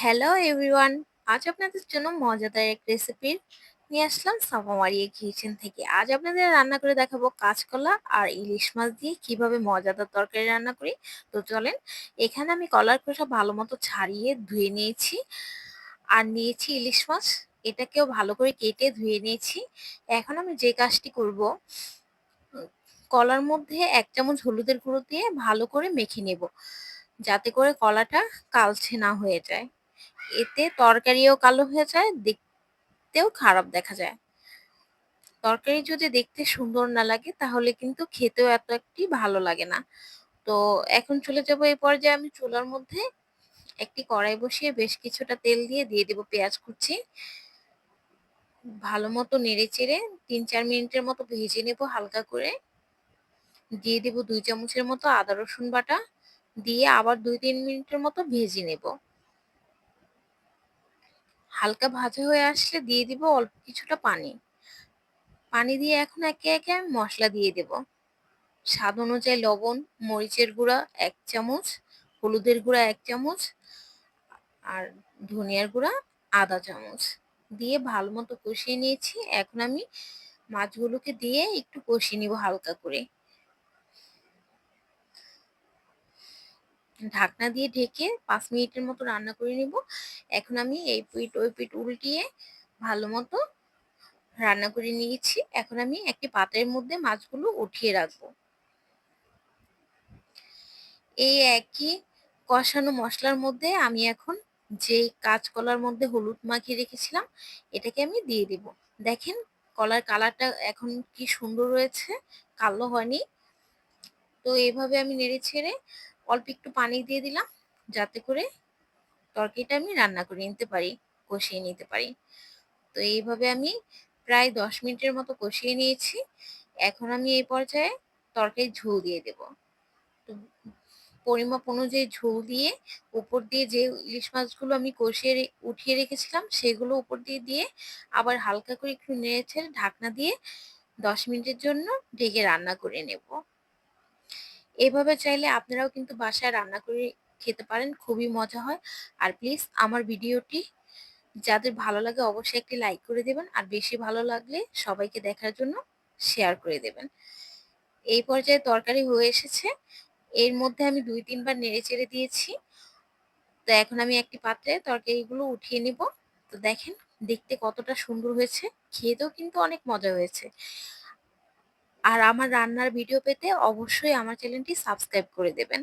Hello everyone আজ আপনাদের জন্য মজাদার এক রেসিপির নিয়ে আসলাম। সাফা মারিয়ে কিচেন থেকে। আজ আপনাদের রান্না করে দেখাবো কাঁচকলা আর ইলিশ মাছ দিয়ে কীভাবে মজাদার তরকারি রান্না করি। তো চলেন, এখানে আমি কলার খোসা ভালো মতো ছাড়িয়ে ধুয়ে নিয়েছি আর নিয়েছি ইলিশ মাছ। এটাকেও ভালো করে কেটে ধুয়ে নিয়েছি। এখন আমি যে কাজটি করব, কলার মধ্যে এক চামচ হলুদের গুঁড়ো দিয়ে ভালো করে মেখে নেব, যাতে করে কলাটা কালছে না হয়ে যায়। এতে তরকারিও কালো হয়ে যায়, দেখতেও খারাপ দেখা যায়। তরকারি যদি দেখতে সুন্দর না লাগে, তাহলে কিন্তু খেতেও এত একটি ভালো লাগে না। তো এখন চলে যাব এই পর্যায়ে আমি চুলার মধ্যে একটি কড়াই বসিয়ে বেশ কিছুটা তেল দিয়ে দিয়ে দেবো পেঁয়াজ কুচি। ভালো মতো নেড়ে চেড়ে তিন চার মিনিটের মতো ভেজে নেব হালকা করে। দিয়ে দেব দুই চামচের মতো আদা রসুন বাটা। দিয়ে আবার দুই তিন মিনিটের মতো ভেজে নেব। হালকা ভাজা হয়ে আসলে দিয়ে দিব অল্প কিছুটা পানি। পানি দিয়ে এখন একে একে মশলা দিয়ে দেব। স্বাদ অনুযায়ী লবণ, মরিচের গুঁড়া এক চামচ, হলুদের গুঁড়া এক চামচ, আর ধনিয়ার গুঁড়া আধা চামচ। দিয়ে ভালো মতো কষিয়ে নিয়েছি। এখন আমি মাছগুলোকে দিয়ে একটু কষিয়ে নিব হালকা করে। ঢাকনা দিয়ে ঢেকে পাঁচ মিনিটের মতো রান্না করে নিব। এখন আমি এই পিঠ, ওই পিঠ উল্টিয়ে ভালো মতো রান্না করে নিয়েছি। এখন আমি একটি পাত্রের মধ্যে মাছগুলো উঠিয়ে রাখব। এই একই কষানো মশলার মধ্যে আমি এখন যে কাঁচকলার মধ্যে হলুদ মাখিয়ে রেখেছিলাম, এটাকে আমি দিয়ে দেব। দেখেন কলার কালারটা এখন কি সুন্দর রয়েছে কালো হয়নি। তো এইভাবে আমি নেড়ে ছেড়ে অল্প একটু পানি দিয়ে দিলাম, যাতে করে তরকারিটা আমি রান্না করে নিতে পারি, কষিয়ে নিতে পারি। তো এইভাবে আমি প্রায় দশ মিনিটের মতো কষিয়ে নিয়েছি। এখন আমি এই পর্যায়ে তরকারি ঝোল দিয়ে দেব। তো পরিমাপ অনুযায়ী ঝোল দিয়ে উপর দিয়ে যে ইলিশ মাছগুলো আমি কষিয়ে উঠিয়ে রেখেছিলাম, সেগুলো উপর দিয়ে দিয়ে আবার হালকা করে একটু নেড়েছে ঢাকনা দিয়ে দশ মিনিটের জন্য ঢেকে রান্না করে নেব। এভাবে চাইলে আপনারাও কিন্তু বাসায় রান্না করে খেতে পারেন, খুবই মজা হয়। আর প্লিজ আমার ভিডিওটি যাদের ভালো লাগে অবশ্যই একটি লাইক করে দেবেন, আর বেশি ভালো লাগলে সবাইকে দেখার জন্য শেয়ার করে দেবেন। এই পর্যায়ে তরকারি হয়ে এসেছে। এর মধ্যে আমি দুই তিনবার নেড়ে চেড়ে দিয়েছি। তো এখন আমি একটি পাত্রে তরকারিগুলো উঠিয়ে নিব। তো দেখেন দেখতে কতটা সুন্দর হয়েছে, খেতেও কিন্তু অনেক মজা হয়েছে। আর আমার রান্নার ভিডিও পেতে অবশ্যই আমার চ্যানেলটি সাবস্ক্রাইব করে দেবেন।